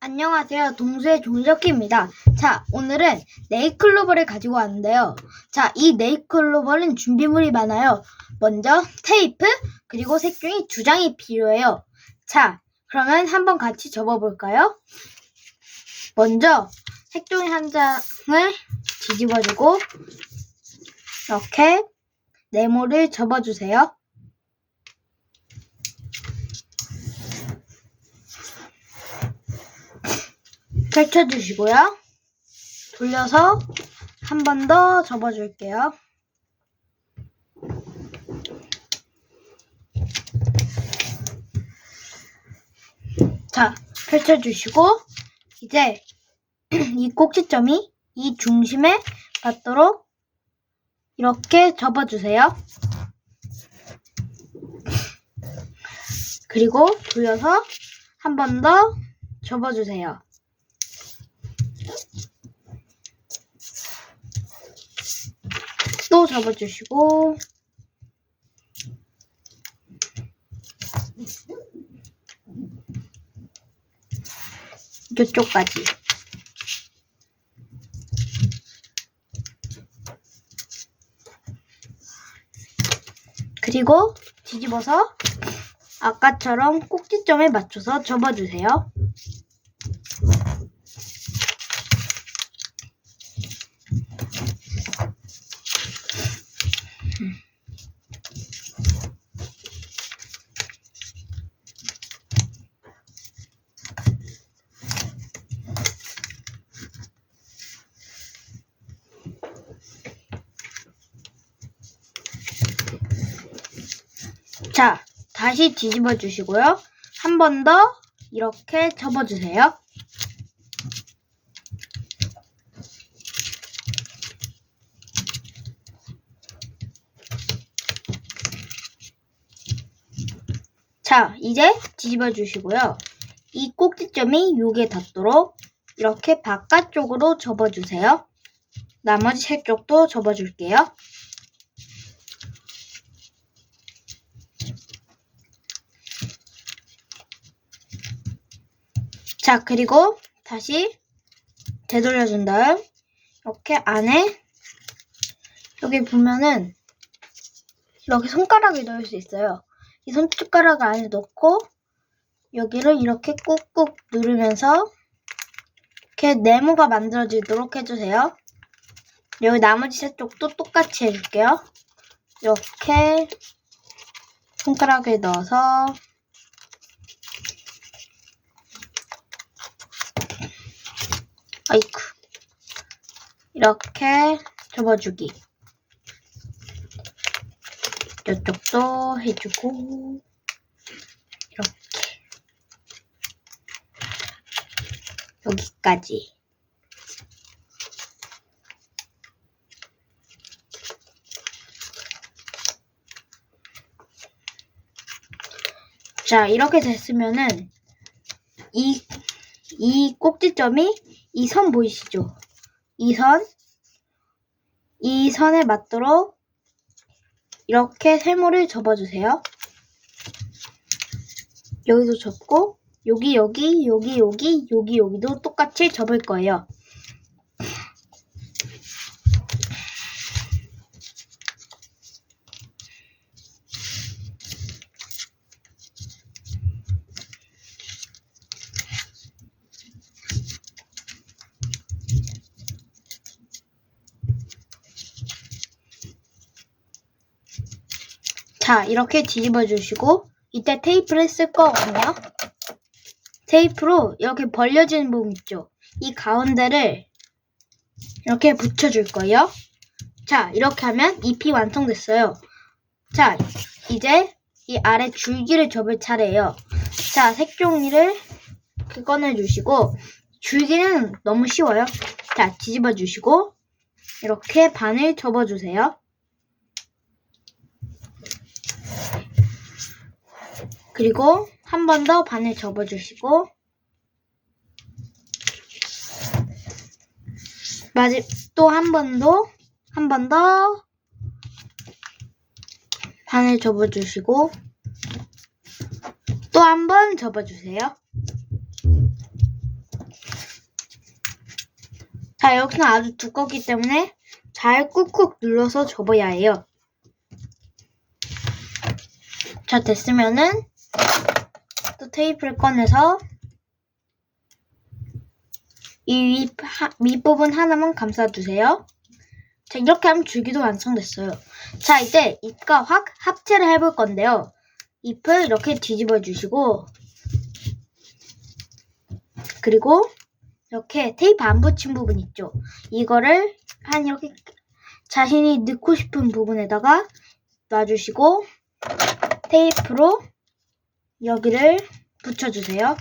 안녕하세요. 동수의 종석기입니다. 자, 오늘은 네이클로버를 가지고 왔는데요. 자, 이 네이클로버는 준비물이 많아요. 먼저 테이프, 그리고 색종이 두 장이 필요해요. 자, 그러면 한번 같이 접어볼까요? 먼저 색종이 한 장을 뒤집어주고 이렇게 네모를 접어주세요. 펼쳐주시고요. 돌려서 한 번 더 접어줄게요. 자, 펼쳐주시고, 이제 이 꼭지점이 이 중심에 닿도록 이렇게 접어주세요. 그리고 돌려서 한 번 더 접어주세요. 또 접어주시고 이쪽까지 그리고 뒤집어서 아까처럼 꼭지점에 맞춰서 접어주세요. 자, 다시 뒤집어 주시고요. 한 번 더 이렇게 접어 주세요. 자, 이제 뒤집어 주시고요. 이 꼭지점이 여기에 닿도록 이렇게 바깥쪽으로 접어 주세요. 나머지 세 쪽도 접어 줄게요. 자, 그리고 다시 되돌려준 다음 이렇게 안에 여기 보면은 이렇게 손가락을 넣을 수 있어요. 이 손가락을 안에 넣고 여기를 이렇게 꾹꾹 누르면서 이렇게 네모가 만들어지도록 해주세요. 여기 나머지 세 쪽도 똑같이 해줄게요. 이렇게 손가락을 넣어서 아이쿠. 이렇게 접어주기. 이쪽도 해주고, 이렇게. 여기까지. 자, 이렇게 됐으면은, 이, 이 꼭지점이 이 선 보이시죠? 이 선, 이 선에 맞도록 이렇게 세모를 접어주세요. 여기도 접고, 여기, 여기, 여기, 여기, 여기, 여기도 똑같이 접을 거예요. 자, 이렇게 뒤집어 주시고, 이때 테이프를 쓸 거거든요. 테이프로 이렇게 벌려지는 부분 있죠? 이 가운데를 이렇게 붙여줄 거예요. 자, 이렇게 하면 잎이 완성됐어요. 자, 이제 이 아래 줄기를 접을 차례예요. 자, 색종이를 꺼내주시고, 줄기는 너무 쉬워요. 자, 뒤집어 주시고, 이렇게 반을 접어주세요. 그리고 한 번 더 반을 접어주시고 마지 또 한 번 더 한 번 더 반을 접어주시고 또 한 번 접어주세요. 자, 여기는 아주 두껍기 때문에 잘 꾹꾹 눌러서 접어야 해요. 자, 됐으면은 또 테이프를 꺼내서 이 윗부분 하나만 감싸주세요. 자, 이렇게 하면 줄기도 완성됐어요. 자, 이제 잎과 확 합체를 해볼 건데요. 잎을 이렇게 뒤집어 주시고, 그리고 이렇게 테이프 안 붙인 부분 있죠? 이거를 한 이렇게 자신이 넣고 싶은 부분에다가 놔주시고, 테이프로 여기를 붙여주세요.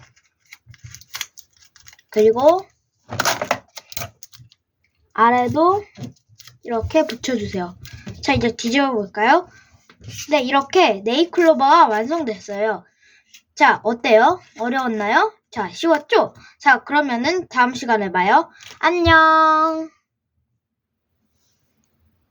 그리고 아래도 이렇게 붙여주세요. 자, 이제 뒤집어 볼까요? 네, 이렇게 네이클로버가 완성됐어요. 자, 어때요? 어려웠나요? 자, 쉬웠죠? 자, 그러면은 다음 시간에 봐요. 안녕!